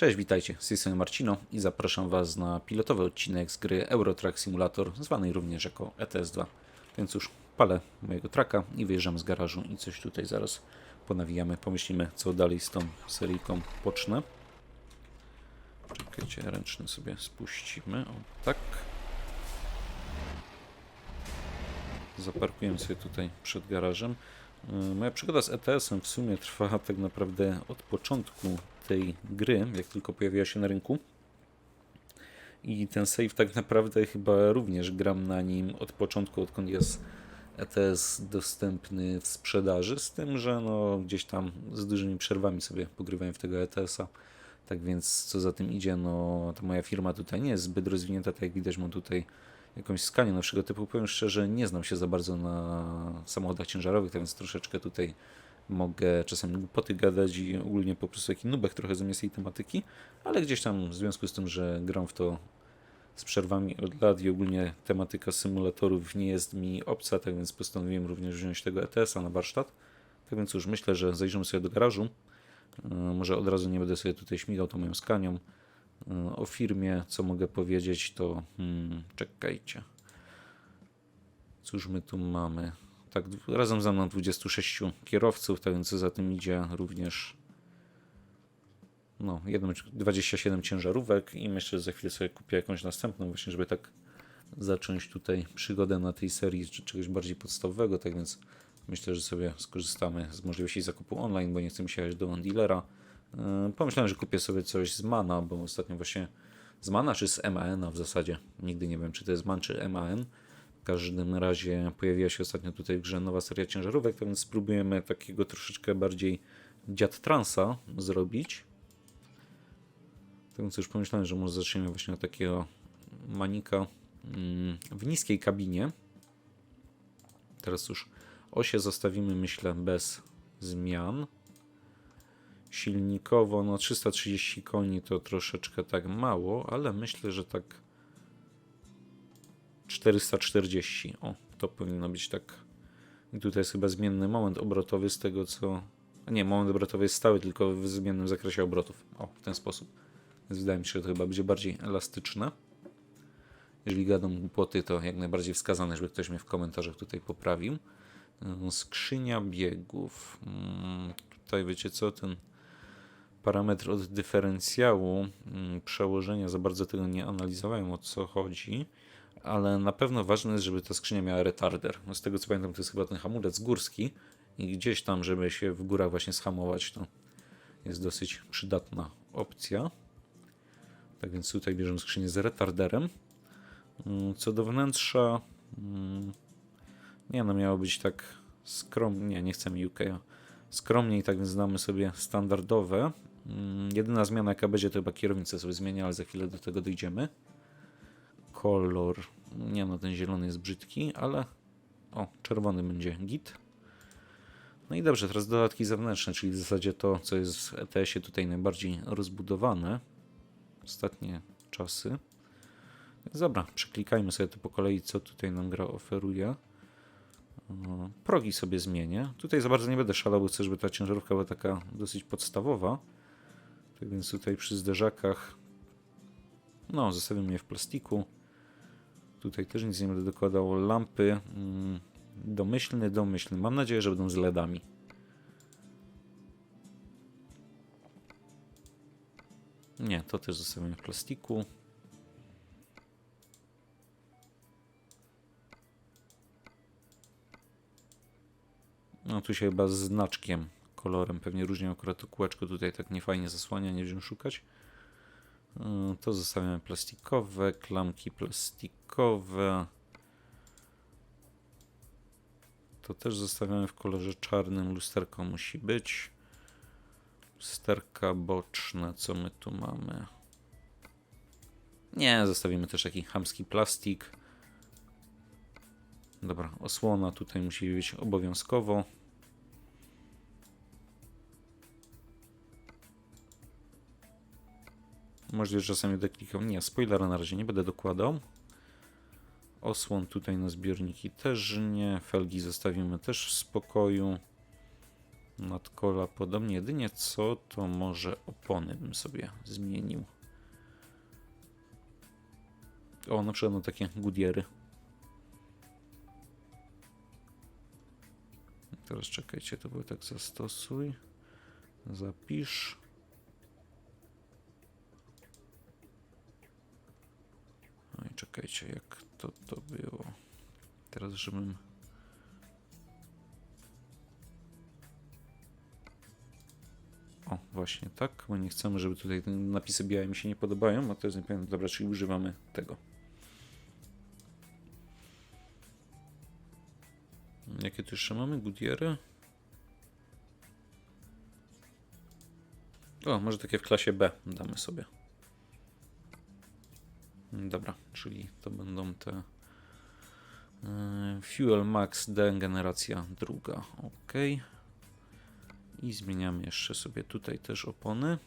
Cześć, witajcie, z tej Marcino i zapraszam Was na pilotowy odcinek z gry Eurotrack Simulator, zwanej również jako ETS2. Więc już palę mojego traka i wyjeżdżam z garażu i coś tutaj zaraz ponawijamy, pomyślimy co dalej z tą seryjką pocznę. Czekajcie, ręczny sobie spuścimy, o tak. Zaparkujemy sobie tutaj przed garażem. Y, Moja przygoda z ETS-em w sumie trwa tak naprawdę od początku tej gry, jak tylko pojawiła się na rynku. I ten save tak naprawdę chyba również gram na nim od początku, odkąd jest ETS dostępny w sprzedaży, z tym, że no gdzieś tam z dużymi przerwami sobie pogrywałem w tego ETS-a. Tak więc co za tym idzie, no ta moja firma tutaj nie jest zbyt rozwinięta, tak jak widać mam tutaj jakąś skanię nowszego typu. Powiem szczerze, nie znam się za bardzo na samochodach ciężarowych, tak więc troszeczkę tutaj mogę czasami głupoty gadać i ogólnie po prostu taki nubek trochę zamiast jej tematyki, ale gdzieś tam w związku z tym, że gram w to z przerwami od lat i ogólnie tematyka symulatorów nie jest mi obca, tak więc postanowiłem również wziąć tego ETS-a na warsztat. Tak więc już myślę, że zajrzymy sobie do garażu. Yy, Może od razu nie będę sobie tutaj śmigał tą moją skanią. Yy, O firmie, co mogę powiedzieć, to hmm, czekajcie. Cóż my tu mamy? Tak, razem ze mną 26 kierowców, tak więc za tym idzie również no, jedną, 27 ciężarówek i myślę, że za chwilę sobie kupię jakąś następną, właśnie żeby tak zacząć tutaj przygodę na tej serii czy czegoś bardziej podstawowego, tak więc myślę, że sobie skorzystamy z możliwości zakupu online, bo nie chcę mi się jechać do dealera. Yy, Pomyślałem, że kupię sobie coś z Mana, bo ostatnio właśnie z Mana czy z MAN w zasadzie, nigdy nie wiem czy to jest MAN czy MAN. W każdym razie pojawiła się ostatnio tutaj w grze nowa seria ciężarówek, więc spróbujemy takiego troszeczkę bardziej dziad transa zrobić. Tak więc już pomyślałem, że może zaczniemy właśnie od takiego manika mm, w niskiej kabinie. Teraz już osie zostawimy, myślę, bez zmian. Silnikowo, no 330 koni to troszeczkę tak mało, ale myślę, że tak 440. O, to powinno być tak. I tutaj jest chyba zmienny moment obrotowy z tego co. a Nie, moment obrotowy jest stały, tylko w zmiennym zakresie obrotów. O, w ten sposób. Więc wydaje mi się, że to chyba będzie bardziej elastyczne. Jeżeli gadam głupoty, to jak najbardziej wskazane, żeby ktoś mnie w komentarzach tutaj poprawił. Yy, Skrzynia biegów. Mm, Tutaj wiecie co, ten parametr od dyferencjału mm, przełożenia za bardzo tego nie analizowałem o co chodzi, ale na pewno ważne jest, żeby ta skrzynia miała retarder. No z tego co pamiętam, to jest chyba ten hamulec górski i gdzieś tam, żeby się w górach właśnie schamować, to jest dosyć przydatna opcja. Tak więc tutaj bierzemy skrzynię z retarderem. Mm, Co do wnętrza, mm, nie no, miało być tak skromnie, nie, chcemy UK. Skromniej, tak więc damy sobie standardowe. Mm, Jedyna zmiana jaka będzie to chyba kierownicę sobie zmienia, ale za chwilę do tego dojdziemy. Kolor, nie no, ten zielony jest brzydki, ale o, czerwony będzie git. No i dobrze, teraz dodatki zewnętrzne, czyli w zasadzie to, co jest w ETS-ie tutaj najbardziej rozbudowane. Ostatnie czasy. Dobra, przeklikajmy sobie to po kolei, co tutaj nam gra oferuje. Progi sobie zmienię. Tutaj za bardzo nie będę szalał, bo chcę, żeby ta ciężarówka była taka dosyć podstawowa. Tak więc tutaj przy zderzakach no, zostawimy je w plastiku. Tutaj też nic nie będę dokładał. Lampy mm, domyślny, domyślny. Mam nadzieję, że będą z LEDami. Nie, to też zostawimy w plastiku. No tu się chyba z znaczkiem, kolorem pewnie różnią akurat to kółeczko tutaj tak niefajnie zasłania, nie będziemy szukać. Yy, To zostawiamy plastikowe, klamki plastikowe. To też zostawiamy w kolorze czarnym, lusterko musi być. Lusterka boczne, co my tu mamy? Nie, zostawimy też taki chamski plastik. Dobra, osłona tutaj musi być obowiązkowo. Możliwe, że czasami doklikam. Nie, spoilera na razie nie będę dokładał. Osłon tutaj na zbiorniki też nie. Felgi zostawimy też w spokoju. Nadkola podobnie. Jedynie co, to może opony bym sobie zmienił. O, na przykład no takie Goodyeary. Teraz czekajcie, to było tak zastosuj. Zapisz. Czekajcie, jak to to było. Teraz, żebym... O, właśnie tak, bo nie chcemy, żeby tutaj te napisy białe mi się nie podobają, a to jest niepewne. Dobra, czyli używamy tego. Jakie tu jeszcze mamy? Goodyeary? O, może takie w klasie B damy sobie. Dobra, czyli to będą te e, Fuel Max D generacja druga. OK. I zmieniamy jeszcze sobie tutaj też opony.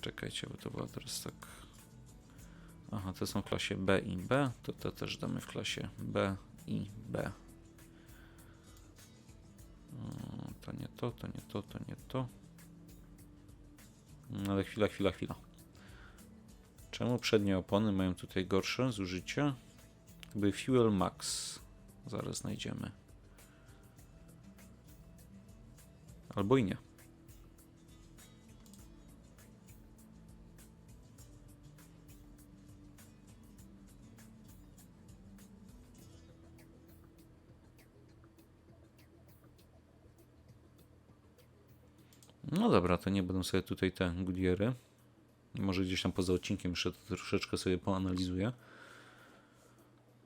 Czekajcie, bo to była teraz tak. Aha, te są w klasie B i B, to te też damy w klasie B i B. O, To nie to, to nie to, to nie to. No, Ale chwila, chwila, chwila. Czemu przednie opony mają tutaj gorsze zużycie? Jakby Fuel Max. Zaraz znajdziemy. Albo i nie. No dobra, to nie będą sobie tutaj te Goodyeary. Może gdzieś tam poza odcinkiem jeszcze troszeczkę sobie poanalizuję.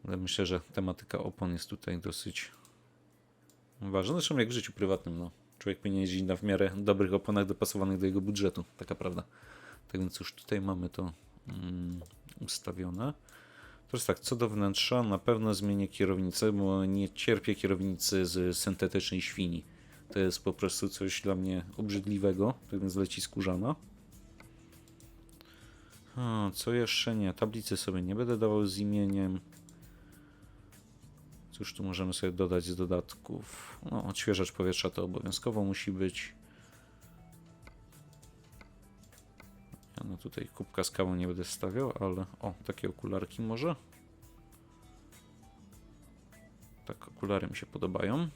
Ale myślę, że tematyka opon jest tutaj dosyć ważna. Zresztą jak w życiu prywatnym, no. Człowiek powinien jeździć na w miarę dobrych oponach dopasowanych do jego budżetu. Taka prawda. Tak więc już tutaj mamy to mm, ustawione. Teraz tak, co do wnętrza, na pewno zmienię kierownicę, bo nie cierpię kierownicy z syntetycznej świni. To jest po prostu coś dla mnie obrzydliwego, tak więc leci skórzana. O, co jeszcze nie? Tablicy sobie nie będę dawał z imieniem. Cóż tu możemy sobie dodać z dodatków? No, odświeżacz powietrza to obowiązkowo musi być. Ja no tutaj kubka z kawą nie będę stawiał, ale o, takie okularki może. Tak, okulary mi się podobają.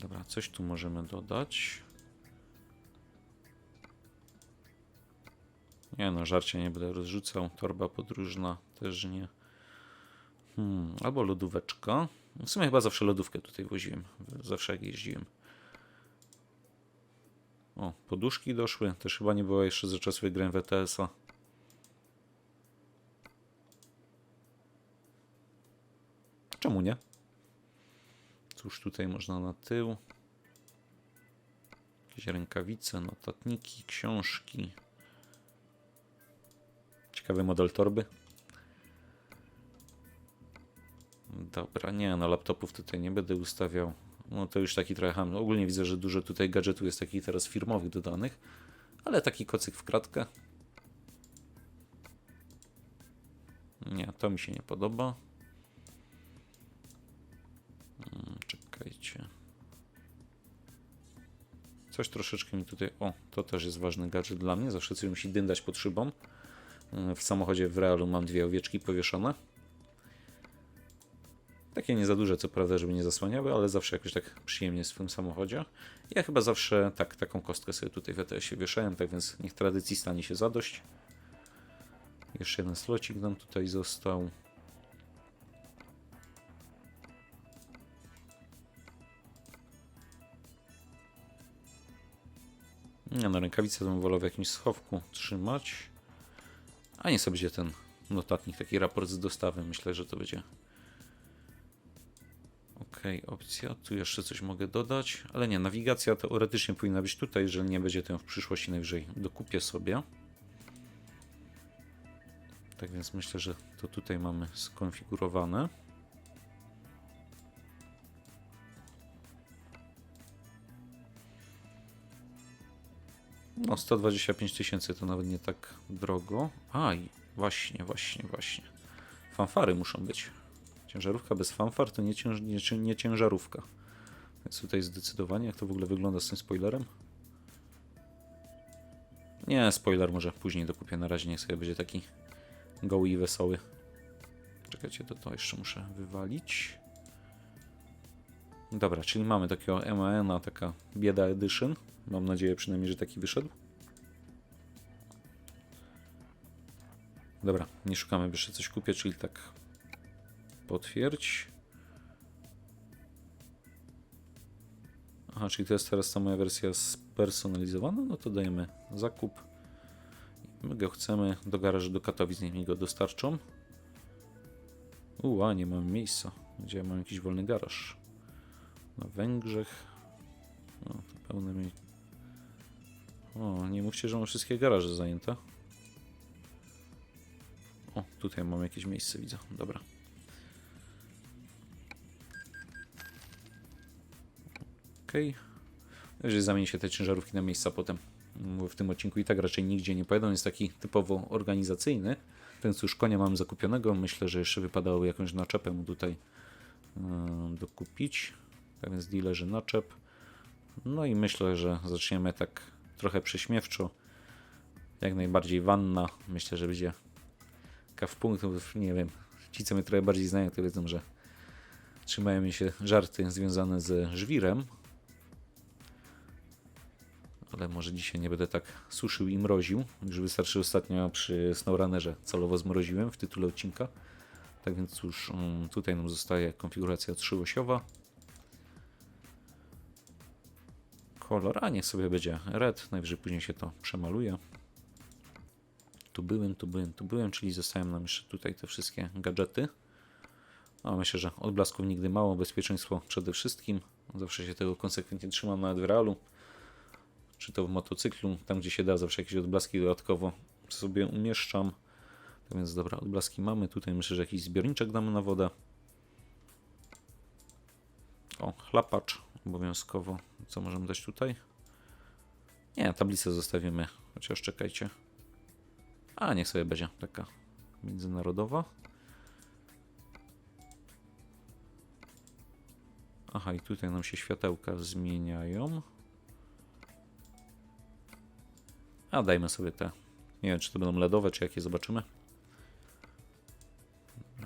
Dobra, coś tu możemy dodać. Nie no, żarcia nie będę rozrzucał. Torba podróżna też nie. Hmm, albo lodóweczka. W sumie chyba zawsze lodówkę tutaj woziłem. Zawsze jak jeździłem. O, poduszki doszły. Też chyba nie było jeszcze za czasów jak grałem w ETS-a. Czemu nie? Cóż tutaj można na tył? Jakieś rękawice, notatniki, książki. Ciekawy model torby. Dobra, nie, no laptopów tutaj nie będę ustawiał. No to już taki trochę. Ogólnie widzę, że dużo tutaj gadżetów jest takich teraz firmowych dodanych, ale taki kocyk w kratkę. Nie, to mi się nie podoba. Coś troszeczkę mi tutaj. O, to też jest ważny gadżet dla mnie. Zawsze coś musi dyndać pod szybą. Yy, W samochodzie w realu mam dwie owieczki powieszone. Takie nie za duże, co prawda, żeby nie zasłaniały, ale zawsze jakoś tak przyjemnie w tym samochodzie. Ja chyba zawsze tak, taką kostkę sobie tutaj w ETS-ie wieszałem, tak więc niech tradycji stanie się zadość. Jeszcze jeden slocik nam tutaj został. Nie no, rękawice bym wolał w jakimś schowku trzymać. A nie sobie będzie ten notatnik, taki raport z dostawy. Myślę, że to będzie OK, opcja. Tu jeszcze coś mogę dodać, ale nie, nawigacja teoretycznie powinna być tutaj, jeżeli nie będzie ten w przyszłości najwyżej dokupię sobie. Tak więc myślę, że to tutaj mamy skonfigurowane. No, 125 tysięcy to nawet nie tak drogo. Aj, właśnie, właśnie, właśnie. Fanfary muszą być. Ciężarówka bez fanfar to nie, cięż, nie, nie ciężarówka. Więc tutaj zdecydowanie, jak to w ogóle wygląda z tym spoilerem. Nie, spoiler może później dokupię. Na razie niech sobie będzie taki goły i wesoły. Czekajcie, to to jeszcze muszę wywalić. Dobra, czyli mamy takiego MAN, taka bieda edition. Mam nadzieję przynajmniej, że taki wyszedł. Dobra, nie szukamy, jeszcze coś kupię, czyli tak potwierdź. Aha, czyli to jest teraz ta moja wersja spersonalizowana, no to dajemy zakup. My go chcemy do garażu do Katowic, niech mi go dostarczą. Uła, nie mam miejsca. Gdzie ja mam jakiś wolny garaż? Na Węgrzech. O, to pełne mi... O, nie mówcie, że mam wszystkie garaże zajęte. O, tutaj mam jakieś miejsce, widzę. Dobra. Okej. Jeżeli zamieni się te ciężarówki na miejsca potem. W tym odcinku i tak raczej nigdzie nie pojadą. Jest taki typowo organizacyjny. Więc już konia mam zakupionego. Myślę, że jeszcze wypadało jakąś naczepę mu tutaj yy, dokupić. Tak więc dealerzy naczep. No i myślę, że zaczniemy tak trochę prześmiewczo. Jak najbardziej wanna. Myślę, że będzie kaw punktów. Nie wiem. Ci, co mnie trochę bardziej znają, to wiedzą, że trzymają mi się żarty związane ze żwirem. Ale może dzisiaj nie będę tak suszył i mroził. Już wystarczy ostatnio przy SnowRunnerze celowo zmroziłem w tytule odcinka. Tak więc cóż, mm, tutaj nam zostaje konfiguracja trzyosiowa. Kolor, a niech sobie będzie red, najwyżej później się to przemaluje. Tu byłem, tu byłem, tu byłem, czyli zostają nam jeszcze tutaj te wszystkie gadżety. No, myślę, że odblasków nigdy mało, bezpieczeństwo przede wszystkim. Zawsze się tego konsekwentnie trzymam nawet w realu. Czy to w motocyklu, tam gdzie się da, zawsze jakieś odblaski dodatkowo sobie umieszczam. Tak więc dobra, odblaski mamy. Tutaj myślę, że jakiś zbiorniczek damy na wodę. O, chlapacz obowiązkowo. Co możemy dać tutaj? Nie, tablicę zostawimy. Chociaż czekajcie. A, niech sobie będzie taka międzynarodowa. Aha, i tutaj nam się światełka zmieniają. A dajmy sobie te. Nie wiem, czy to będą LEDowe, czy jakie zobaczymy.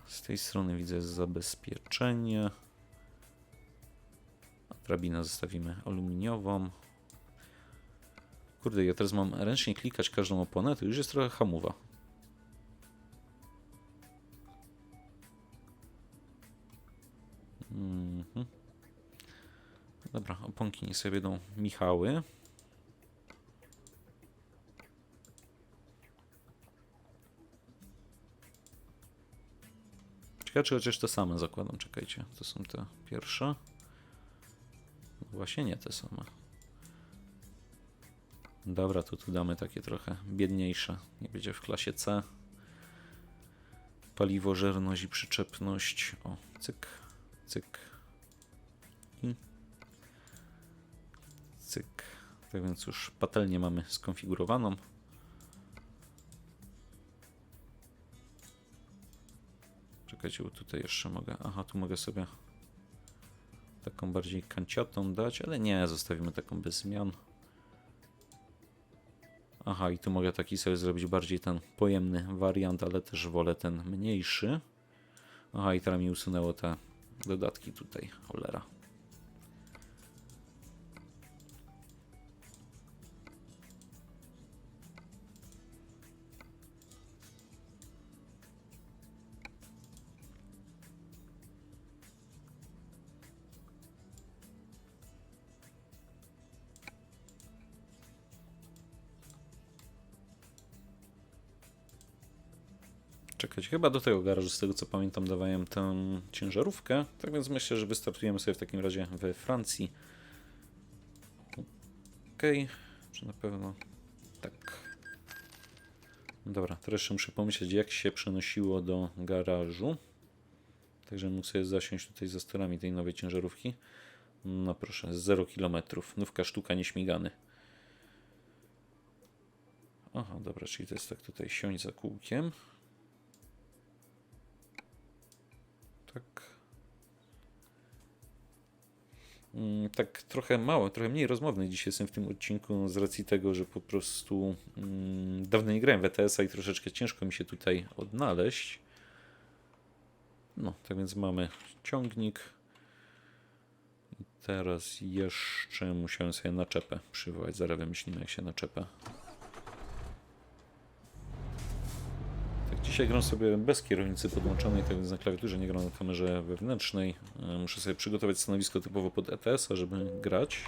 Z tej strony widzę zabezpieczenie. Drabinę zostawimy aluminiową. Kurde, ja teraz mam ręcznie klikać każdą oponę, to już jest trochę hamowa. Mhm. Dobra, oponki nie sobie będą Michały. Ciekawe, czy chociaż te same zakładam. Czekajcie, to są te pierwsze. Właśnie nie te same. Dobra, to tu damy takie trochę biedniejsze. Nie będzie w klasie C. Paliwożerność i przyczepność. O, cyk, cyk. I cyk. Tak więc już patelnię mamy skonfigurowaną. Czekajcie, bo tutaj jeszcze mogę. Aha, tu mogę sobie taką bardziej kanciotą dać, ale nie, zostawimy taką bez zmian. Aha, i tu mogę taki sobie zrobić bardziej ten pojemny wariant, ale też wolę ten mniejszy. Aha, i teraz mi usunęło te dodatki tutaj, cholera. Chyba do tego garażu, z tego co pamiętam, dawałem tę ciężarówkę. Tak więc myślę, że wystartujemy sobie w takim razie we Francji. Okej, czy na pewno tak. Dobra, teraz jeszcze muszę pomyśleć, jak się przenosiło do garażu. Także mógł sobie zasiąść tutaj za sterami tej nowej ciężarówki. No proszę, 0 km. Nówka sztuka nieśmigany. Aha, dobra, czyli to jest tak tutaj siąść za kółkiem. Tak. Mm, Tak trochę mało, trochę mniej rozmowny dzisiaj jestem w tym odcinku z racji tego, że po prostu mm, dawno nie grałem w ETS-a i troszeczkę ciężko mi się tutaj odnaleźć. No, tak więc mamy ciągnik. Teraz jeszcze musiałem sobie naczepę przywołać. Zaraz wymyślimy jak się naczepę. Dzisiaj gram sobie bez kierownicy podłączonej, tak więc na klawiaturze nie gram na kamerze wewnętrznej. E, Muszę sobie przygotować stanowisko typowo pod ETS-a, żeby grać.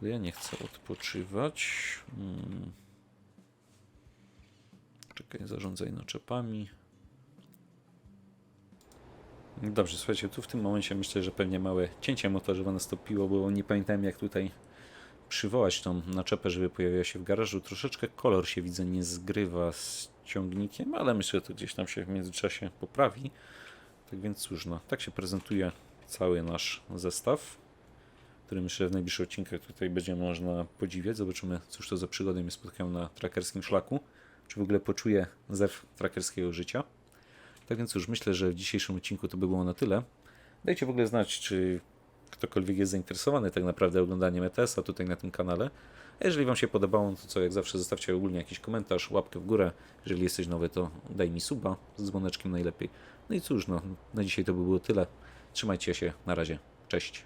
Ale ja nie chcę odpoczywać. Hmm. Czekaj, zarządzaj naczepami. Dobrze, słuchajcie, tu w tym momencie myślę, że pewnie małe cięcie montażowe nastąpiło, bo nie pamiętałem jak tutaj przywołać tą naczepę, żeby pojawiła się w garażu. Troszeczkę kolor się widzę nie zgrywa z ciągnikiem, ale myślę, że to gdzieś tam się w międzyczasie poprawi. Tak więc cóż, no, tak się prezentuje cały nasz zestaw, który myślę w najbliższych odcinkach tutaj będzie można podziwiać. Zobaczymy, cóż to za przygody mnie spotkają na trackerskim szlaku. Czy w ogóle poczuję zew trackerskiego życia. Tak więc cóż, myślę, że w dzisiejszym odcinku to by było na tyle. Dajcie w ogóle znać, czy ktokolwiek jest zainteresowany tak naprawdę oglądaniem ETS-a tutaj na tym kanale. A jeżeli Wam się podobało, to co jak zawsze zostawcie ogólnie jakiś komentarz, łapkę w górę. Jeżeli jesteś nowy, to daj mi suba z dzwoneczkiem najlepiej. No i cóż, no, na dzisiaj to by było tyle. Trzymajcie się, na razie. Cześć.